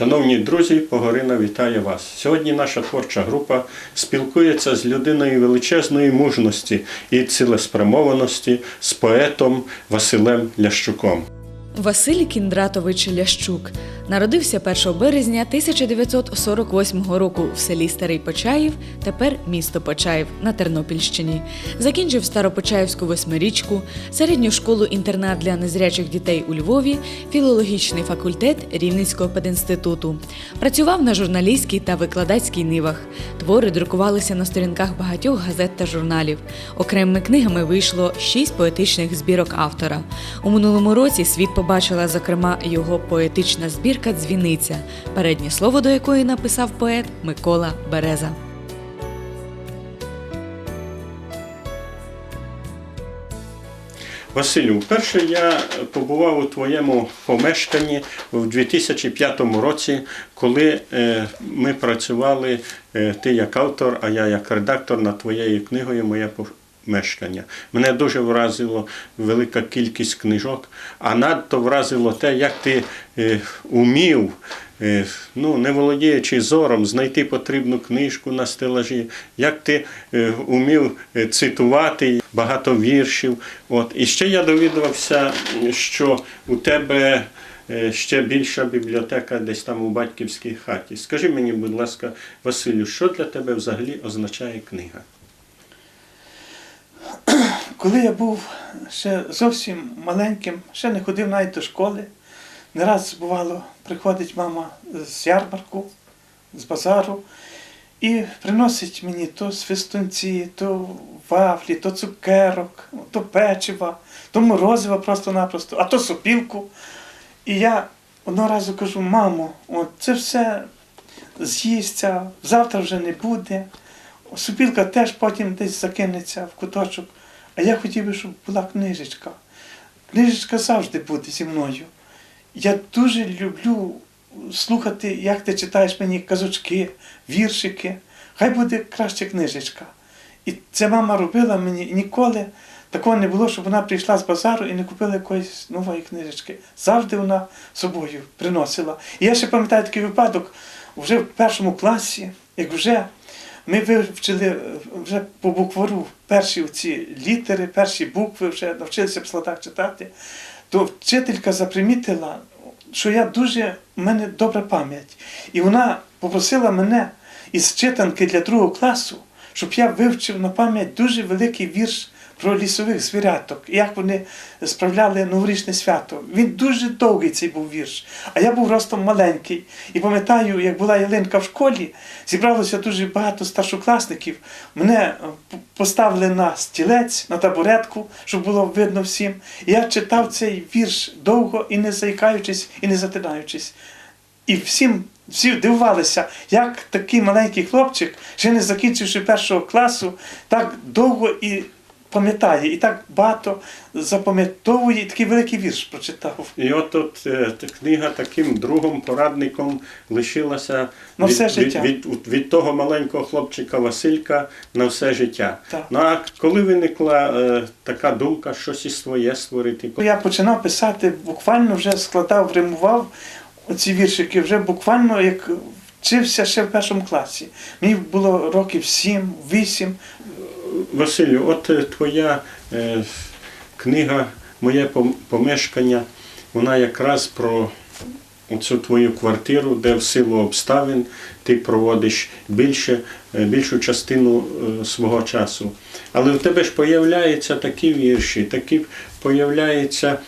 Шановні друзі, Погорина вітає вас. Сьогодні наша творча група спілкується з людиною величезної мужності і цілеспрямованості з поетом Василем Лящуком. Василь Кіндратович Лящук народився 1 березня 1948 року в селі Старий Почаїв, тепер місто Почаїв на Тернопільщині. Закінчив Старопочаївську восьмирічку, середню школу інтернат для незрячих дітей у Львові, філологічний факультет Рівненського пединституту. Працював на журналістській та викладацькій нивах. Твори друкувалися на сторінках багатьох газет та журналів. Окремими книгами вийшло шість поетичних збірок автора. У минулому році світ побачила, зокрема, його поетична збірка Дзвіниця, переднє слово до якої написав поет Микола Береза. Василю, вперше я побував у твоєму помешканні в 2005 році, коли е, ми працювали, е, ти як автор, а я як редактор над твоєю книгою Моє помешкання. Мене дуже вразило велика кількість книжок, а надто вразило те, як ти е, умів. е, Ну, не володіючи зором, знайти потрібну книжку на стелажі, як ти е, умів цитувати багато віршів. От. І ще я довідувався, що у тебе ще більша бібліотека десь там у батьківській хаті. Скажи мені, будь ласка, Василю, що для тебе взагалі означає книга? Коли я був ще зовсім маленьким, ще не ходив навіть до школи, не раз бувало, приходить мама з ярмарку, з базару, і приносить мені то свистунці, то вафлі, то цукерок, то печива, то морозива просто-напросто, а то сопілку. І я одного разу кажу, мамо, от це все з'їсться, завтра вже не буде. Супілка теж потім десь закинеться в куточок. А я хотів би, щоб була книжечка. Книжечка завжди буде зі мною. Я дуже люблю слухати, як ти читаєш мені казочки, віршики. Хай буде краще книжечка. І це мама робила мені ніколи. Такого не було, щоб вона прийшла з базару і не купила якоїсь нової книжечки. Завжди вона собою приносила. І я ще пам'ятаю такий випадок вже в першому класі, як вже ми вивчили е, вже по буквару перші ці літери, перші букви, вже навчилися в складах читати, то вчителька запримітила, що я дуже, в мене добра пам'ять. І вона попросила мене із читанки для другого класу, щоб я вивчив на пам'ять дуже великий вірш про лісових звіряток, як вони справляли новорічне свято. Він дуже довгий цей був вірш. А я був ростом маленький. І пам'ятаю, як була ялинка в школі, зібралося дуже багато старшокласників. Мене е, поставили на стілець, на табуретку, щоб було видно всім. І я читав цей вірш довго і не заїкаючись, і не затинаючись. І всім всі дивувалися, як такий маленький хлопчик, ще не закінчивши першого класу, так довго і пам'ятає, і так багато запам'ятовує, і такий великий вірш прочитав. І от тут е, книга таким другом, порадником лишилася На від, все життя. Від, від, від того маленького хлопчика Василька на все життя. Так. Ну а коли виникла е, така думка, щось із своє створити? Я починав писати, буквально вже складав, римував оці віршики, вже буквально як вчився ще в першому класі. Мені було років сім, вісім. Василю, от е, твоя е, книга Моє помешкання, вона якраз про цю твою квартиру, де в силу обставин ти проводиш більше, е, більшу частину свого часу. Але в тебе ж появляються такі вірші, такі появляються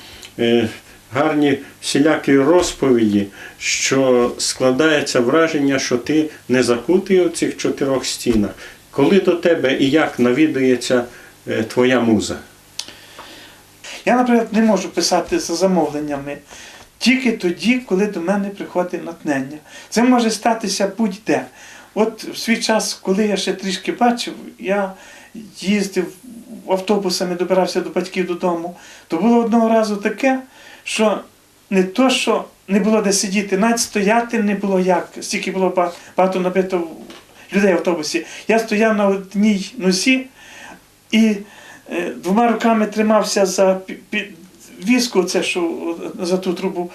гарні всілякі розповіді, що складається враження, що ти не закутий у цих чотирьох стінах. Коли до тебе і як навідується е, твоя муза? Я, наприклад, не можу писати за замовленнями тільки тоді, коли до мене приходить натхнення. Це може статися будь-де. От в свій час, коли я ще трішки бачив, я їздив автобусами, добирався до батьків додому, то було одного разу таке, що не то, що не було де сидіти, навіть стояти не було як, стільки було багато набито людей в автобусі. Я стояв на одній нозі і е, двома руками тримався за візку, це що за ту трубу,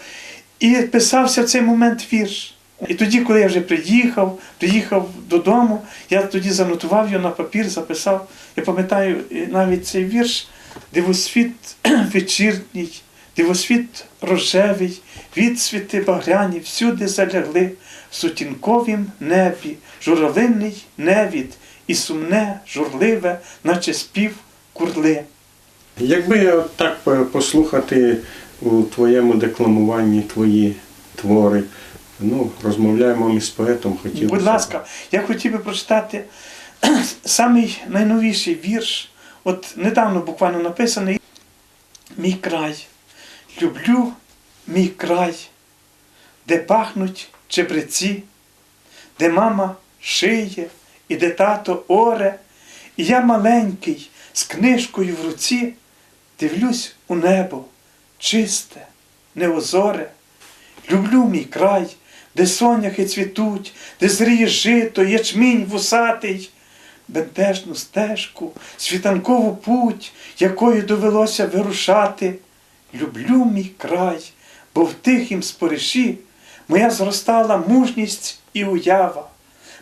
і писався в цей момент вірш. І тоді, коли я вже приїхав, приїхав додому, я тоді занотував його на папір, записав. Я пам'ятаю е, навіть цей вірш Дивосвіт вечірній, дивосвіт рожевий, відсвіти багряні всюди залягли в сутінковім небі, журавлиний невід і сумне, журливе, наче спів курли. Якби так послухати у твоєму декламуванні твої твори, ну, розмовляємо ми з поетом, хотів. Будь ласка, я хотів би прочитати самий найновіший вірш, от недавно буквально написаний Мій край. Люблю мій край, де пахнуть чебреці, де мама шиє, і де тато оре, і я маленький з книжкою в руці дивлюсь у небо, чисте, неозоре. Люблю мій край, де соняхи цвітуть, де зріє жито, ячмінь вусатий, бентежну стежку, світанкову путь, якою довелося вирушати. Люблю мій край, бо в тихім спориші моя зростала мужність і уява,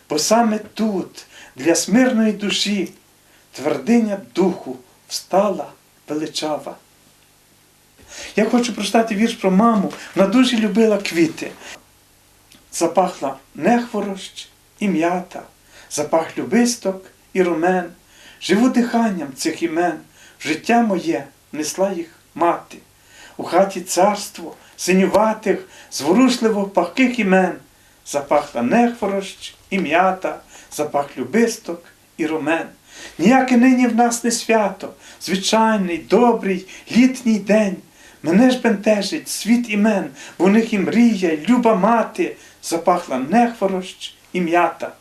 бо саме тут, для смирної душі, твердиня духу встала величава. Я хочу прочитати вірш про маму. Вона дуже любила квіти. Запахла нехворощ і м'ята, запах любисток і румен. Живу диханням цих імен, життя моє несла їх мати. У хаті царство синюватих, зворушливо пахких імен. Запахла нехворощ і м'ята, запах любисток і румен. Ніяке нині в нас не свято, звичайний, добрий, літній день. Мене ж бентежить світ імен, бо в них і мрія, і люба мати, запахла нехворощ і м'ята.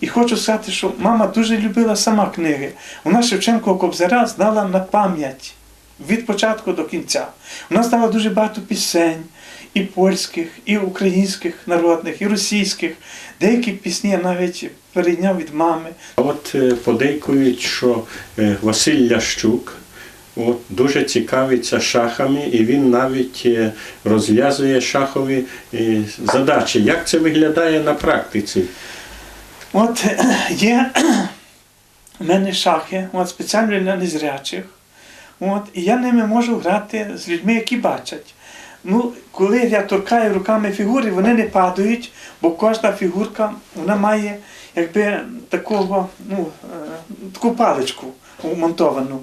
І хочу сказати, що мама дуже любила сама книги. Вона Шевченко Кобзаря знала на пам'ять від початку до кінця. Вона знала дуже багато пісень, і польських, і українських народних, і російських. Деякі пісні я навіть перейняв від мами. От е, подейкують, що е, Василь Лящук от, дуже цікавиться шахами, і він навіть е, розв'язує шахові задачі. Як це виглядає на практиці? От є в мене шахи, от спеціально для незрячих. От, і я ними можу грати з людьми, які бачать. Ну, коли я торкаю руками фігури, вони не падають, бо кожна фігурка вона має якби такого, ну, е, таку паличку вмонтовану.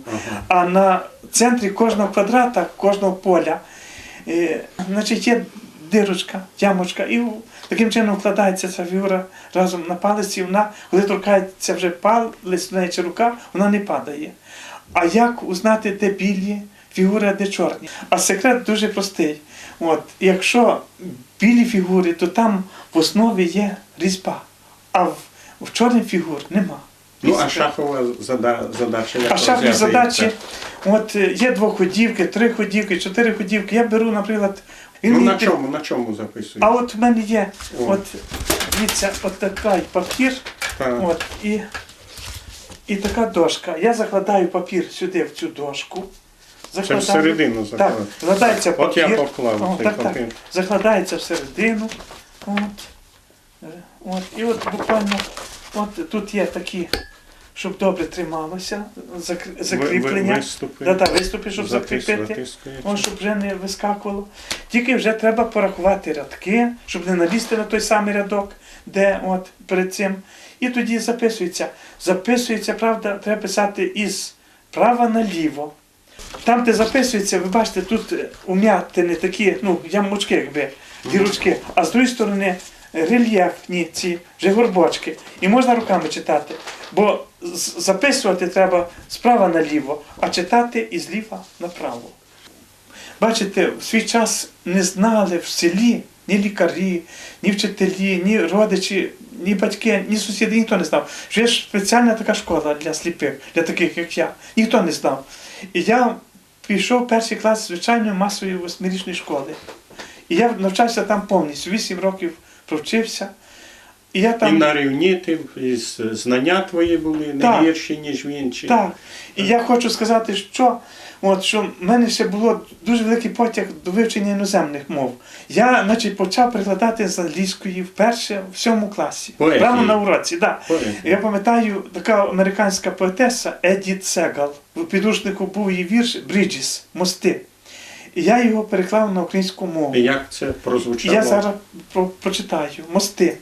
А на центрі кожного квадрата, кожного поля, е, значить, є дирочка, ямочка, і таким чином вкладається ця фігура разом на палець, і вона, коли торкається вже палець чи рука, вона не падає. А як узнати, де білі фігури, де чорні? А секрет дуже простий. От, якщо білі фігури, то там в основі є різьба, а в, в чорних фігур нема. Ну, а шахова зада- задача як А шахові задачі, от є двоходівки, три ходівки, чотири ходівки. Я беру, наприклад, Ну, на чому, на чому записують? А от в мене є, О. от дивіться, от такий папір, Так. от, і, і така дошка. Я закладаю папір сюди, в цю дошку. Це всередину Так, закладається папір. От я поклав О, цей так, так. Закладається всередину. От. Е, От. І от буквально от тут є такі, щоб добре трималося, закріплення. виступи. Да, да, виступи, щоб закріпити. О, щоб вже не вискакувало. Тільки вже треба порахувати рядки, щоб не налізти на той самий рядок, де от перед цим. І тоді записується. Записується, правда, треба писати із права наліво. Там, де записується, ви бачите, тут е, ум'ятини такі, ну, ямочки, якби, дірочки, а з другої сторони е, рельєфні ці вже горбочки. І можна руками читати. Бо записувати треба справа наліво, а читати і зліва направо. Бачите, в свій час не знали в селі ні лікарі, ні вчителі, ні родичі, ні батьки, ні сусіди, ніхто не знав. Що є спеціальна така школа для сліпих, для таких, як я. Ніхто не знав. І я пішов в перший клас звичайної масової восьмирічної школи. І я навчався там повністю, вісім років провчився. І я там... І на рівні ти і знання твої були не Так. гірші, ніж він. інші. Так. І я хочу сказати, що От що в мене ще було дуже великий потяг до вивчення іноземних мов. Я, значить, почав прикладати з англійської вперше в сьомому класі. Поезії. Прямо на уроці, да. Я пам'ятаю, така американська поетеса Едіт Сегал. В підручнику був її вірш Bridges, мости. І я його переклав на українську мову. І як це прозвучало? Я зараз про, прочитаю мости.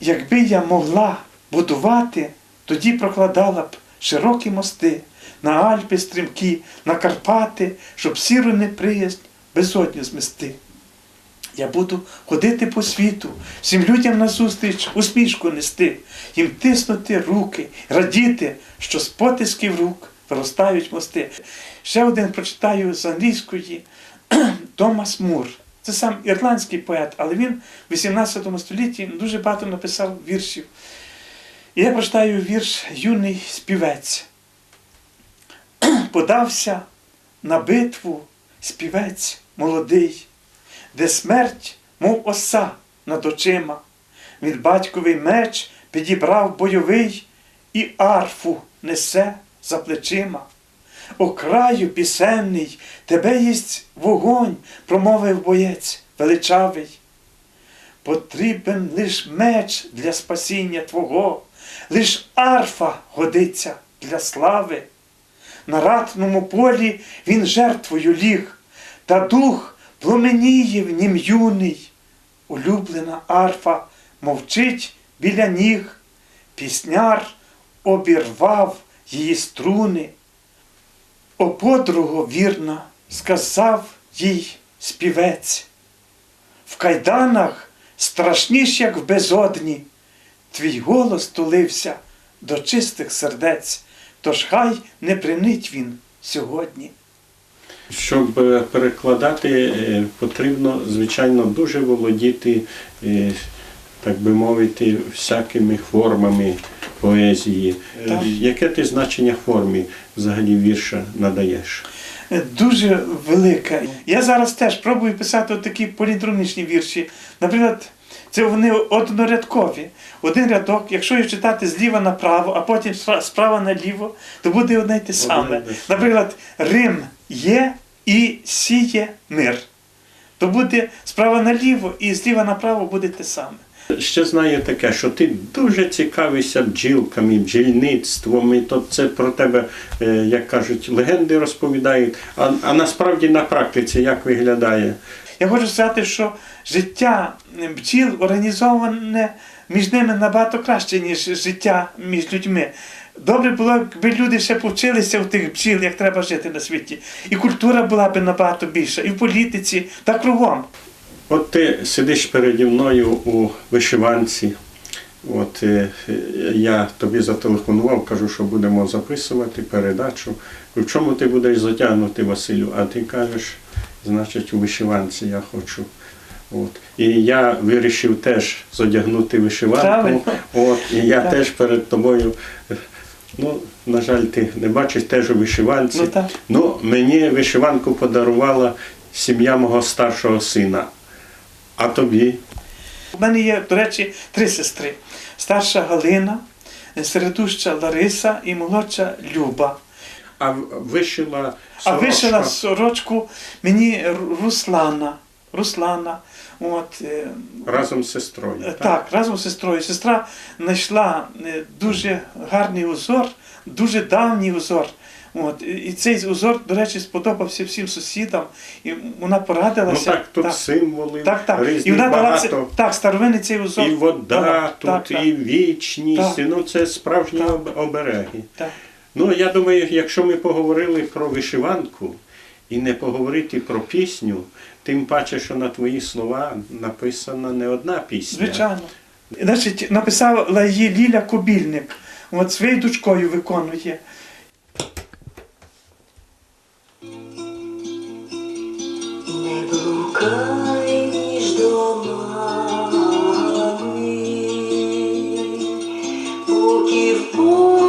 Якби я могла будувати, тоді прокладала б широкі мости на Альпи стрімкі, на Карпати, щоб сіру неприязнь безодню змести. Я буду ходити по світу, всім людям назустріч усмішку нести, їм тиснути руки, радіти, що з потисків рук виростають мости. Ще один прочитаю з англійської Томас Мур. Це сам ірландський поет, але він в 18 столітті дуже багато написав віршів. І я прочитаю вірш Юний співець. Подався на битву співець молодий, де смерть, мов оса над очима. Він батьковий меч підібрав бойовий і арфу несе за плечима. О краю пісенний, тебе єсть вогонь, промовив боєць величавий. Потрібен лиш меч для спасіння Твого, лиш арфа годиться для слави. На ратному полі він жертвою ліг, та дух пломеніє в нім юний. Улюблена арфа мовчить біля ніг, пісняр обірвав її струни. О подруго вірна, сказав їй співець. В кайданах страшніш, як в безодні, твій голос тулився до чистих сердець, тож хай не принить він сьогодні. Щоб е, перекладати, е, потрібно, звичайно, дуже володіти, е, так би мовити, всякими формами поезії. Так. Яке ти значення формі взагалі вірша надаєш? Дуже велика. Я зараз теж пробую писати такі полідромічні вірші. Наприклад, це вони однорядкові. Один рядок, якщо їх читати зліва направо, а потім справа наліво, то буде одне й те саме. Наприклад, Рим є і сіє мир. То буде справа наліво і зліва направо буде те саме. Ще знаю таке, що ти дуже цікавишся бджілками, бджільництвом, і то це про тебе, е, як кажуть, легенди розповідають. А, а насправді на практиці як виглядає? Я хочу сказати, що життя бджіл організоване між ними набагато краще, ніж життя між людьми. Добре було, якби люди ще повчилися у тих бджіл, як треба жити на світі. І культура була б набагато більша, і в політиці, та кругом. От ти сидиш переді мною у вишиванці. От е, я тобі зателефонував, кажу, що будемо записувати передачу. В чому ти будеш затягнути, Василю? А ти кажеш, значить, у вишиванці я хочу. От. І я вирішив теж задягнути вишиванку. От, і я Так. теж перед тобою. Ну, на жаль, ти не бачиш теж у вишиванці. Ну, так. Ну, мені вишиванку подарувала сім'я мого старшого сина. А тобі? У мене є, до речі, три сестри: старша Галина, середуща Лариса і молодша Люба. А вишила А вишила сорочку мені Руслана. Руслана. От, е, разом з сестрою. Е, Так, разом з сестрою. Сестра знайшла е, дуже гарний узор, дуже давній узор. От, і- цей узор, до речі, сподобався всім сусідам, і вона Ну порадилася. так, тут символи так, так. різні І вона дала це, так, старовинний цей узор. І вода дала. тут, так, так, і вічність. Так. Ну це справжні Так. обереги. так. Ну я думаю, якщо ми поговорили про вишиванку і не поговорити про пісню, тим паче, що на твої слова написана не одна пісня. Звичайно. Значить, написала її Ліля Кобільник. От своєю дочкою виконує. Поки в полі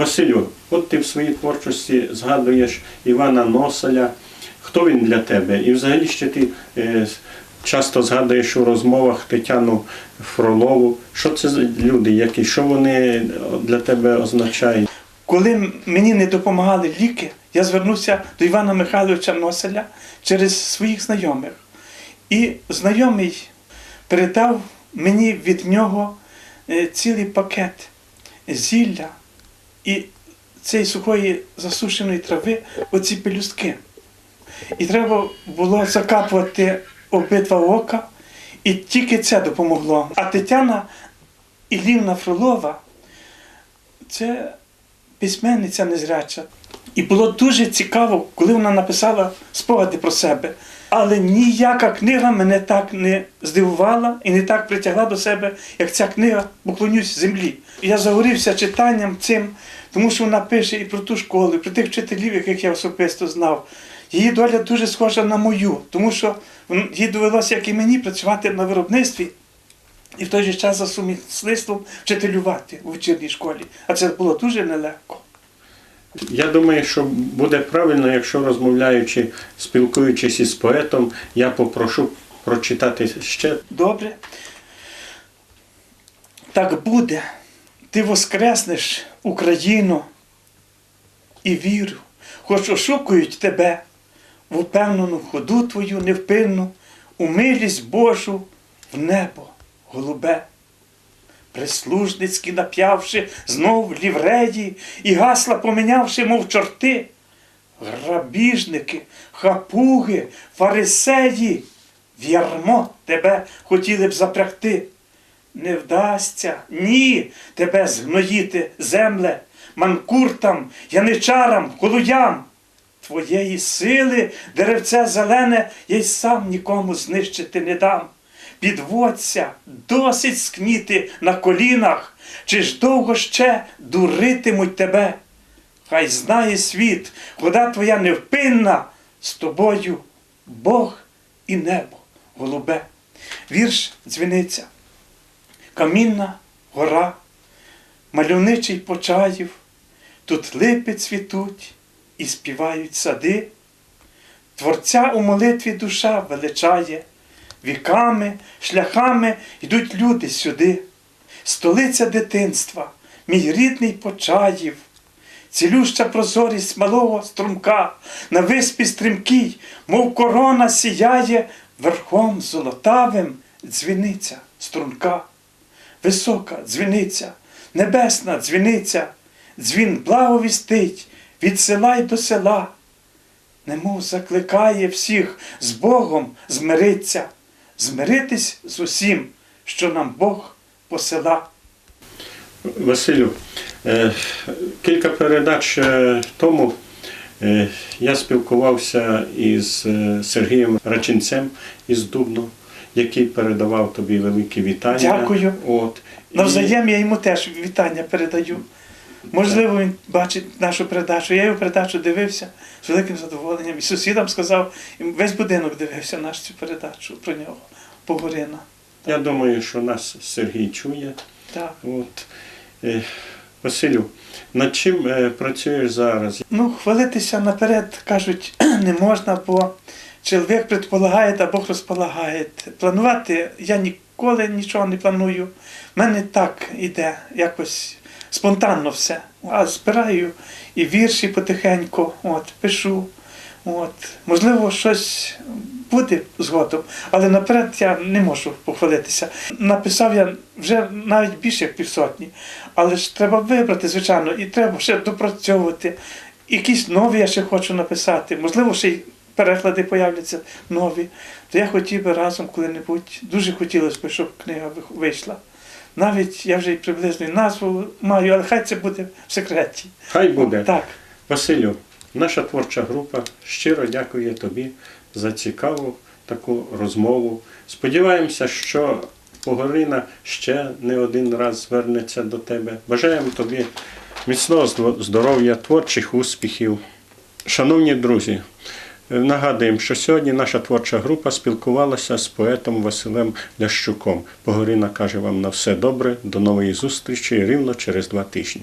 Василю, от ти в своїй творчості згадуєш Івана Носеля. Хто він для тебе? І взагалі ще ти е, часто згадуєш у розмовах Тетяну Фролову. Що це за люди, які, що вони для тебе означають? Коли мені не допомагали ліки, я звернувся до Івана Михайловича Носеля через своїх знайомих. І знайомий передав мені від нього е, цілий пакет зілля і цієї сухої засушеної трави, оці пелюстки. І треба було закапувати обидва ока, і тільки це допомогло. А Тетяна Іллівна Фролова це письменниця незряча. І було дуже цікаво, коли вона написала спогади про себе. Але ніяка книга мене так не здивувала і не так притягла до себе, як ця книга Поклонюсь землі. Я загорівся читанням цим, тому що вона пише і про ту школу, і про тих вчителів, яких я особисто знав. Її доля дуже схожа на мою, тому що їй довелося, як і мені, працювати на виробництві і в той же час за сумісництвом вчителювати у вечірній школі. А це було дуже нелегко. Я думаю, що буде правильно, якщо розмовляючи, спілкуючись із поетом, я попрошу прочитати ще Добре. Так буде. Ти воскреснеш Україну і віру, хоч ошукують тебе в упевнену ходу твою невпинну, у милість Божу в небо голубе. Прислужницьки нап'явши знов лівреї і гасла помінявши, мов чорти, грабіжники, хапуги, фарисеї, в ярмо тебе хотіли б запрягти. Не вдасться, ні, тебе згноїти, земле, манкуртам, яничарам, колуям. Твоєї сили, деревце зелене, я й сам нікому знищити не дам. Підводься, досить скніти на колінах, чи ж довго ще дуритимуть тебе? Хай знає світ, хода твоя невпинна, з тобою Бог і небо голубе. Вірш дзвіниця. Камінна гора, мальовничий почаїв, тут липи цвітуть і співають сади. Творця у молитві душа величає, віками, шляхами йдуть люди сюди. Столиця дитинства, мій рідний почаїв, цілюща прозорість малого струмка, на виспі стрімкій, мов корона сіяє верхом золотавим дзвіниця струнка. Висока дзвіниця, небесна дзвіниця, дзвін благовістить від села й до села, немов закликає всіх з Богом змириться, змиритись з усім, що нам Бог посила. Василю, е, кілька передач е, тому е, я спілкувався із Сергієм Рачинцем із Дубну, який передавав тобі великі вітання. Дякую. От. І- Навзаєм я йому теж вітання передаю. Можливо, він бачить нашу передачу. Я його передачу дивився з великим задоволенням. І сусідам сказав, і весь будинок дивився нашу цю передачу про нього, Погорина. Я думаю, що нас Сергій чує. Так. От. Е, Василю, над чим е, працюєш зараз? Ну, хвалитися наперед, кажуть, не можна, бо чоловік предполагає, а Бог розполагає. Планувати я ніколи нічого не планую. У мене так іде, якось спонтанно все. А збираю і вірші потихеньку, от, пишу. От. Можливо, щось буде згодом, але наперед я не можу похвалитися. Написав я вже навіть більше півсотні, але ж треба вибрати, звичайно, і треба ще допрацьовувати. Якісь нові я ще хочу написати, можливо, ще й переклади появляться нові. То я хотів би разом коли-небудь, дуже хотілося б, щоб книга вийшла. Навіть я вже й приблизно назву маю, але хай це буде в секреті. Хай буде. Так. Василю, наша творча група щиро дякує тобі за цікаву таку розмову. Сподіваємося, що Погорина ще не один раз звернеться до тебе. Бажаємо тобі міцного здоров'я, творчих успіхів. Шановні друзі, нагадуємо, що сьогодні наша творча група спілкувалася з поетом Василем Лящуком. Погорина каже вам на все добре, до нової зустрічі рівно через два тижні.